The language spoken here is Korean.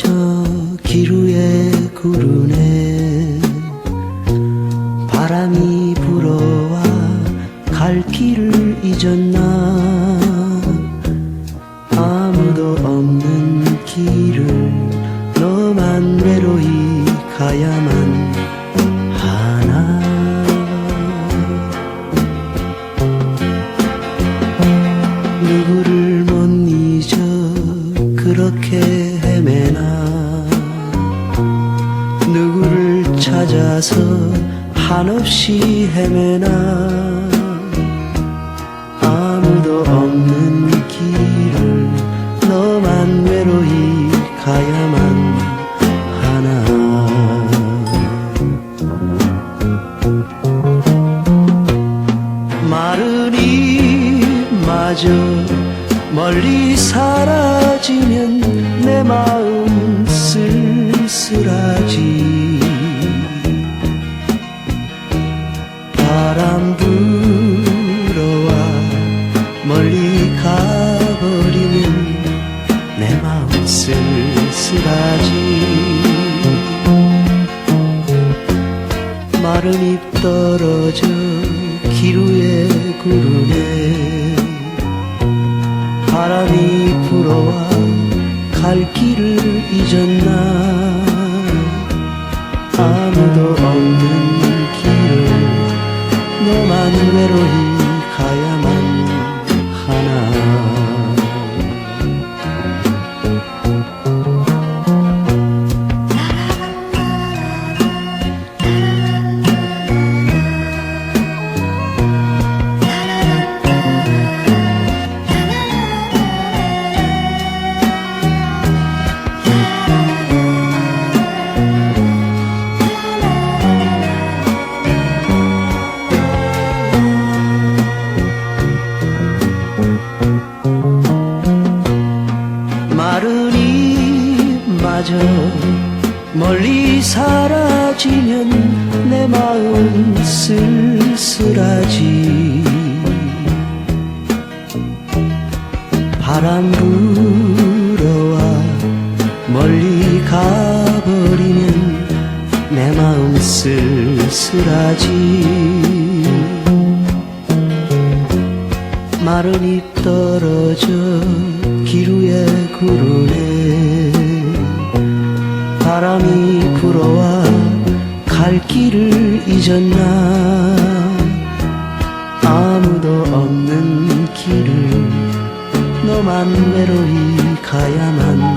떨어져 기루에 구르네. 바람이 불어와 갈 길을 잊었나. 아무도 없는 길을 너만 외로이 가야만 하나. 누구를 못 잊어 그렇게 찾아서 한없이 헤매나. 아무도 없는 길을 너만 외로이 가야만 하나. 마른 이마저 멀리 사라지면 내 마음 쓸쓸하지 가버리면 내 마음 쓸쓸하지. 마른 잎 떨어져 기루에 구르네. 바람이 불어와 갈 길을 잊었나. 아무도 없는 길을 너만 외로이 이마저 멀리 사라지면 내 마음 쓸쓸하지. 바람 불어와 멀리 가버리면 내 마음 쓸쓸하지. 마른 잎 떨어져 기루에 구르네 잊었나? 아무도 없는 길을 너만 외로이 가야만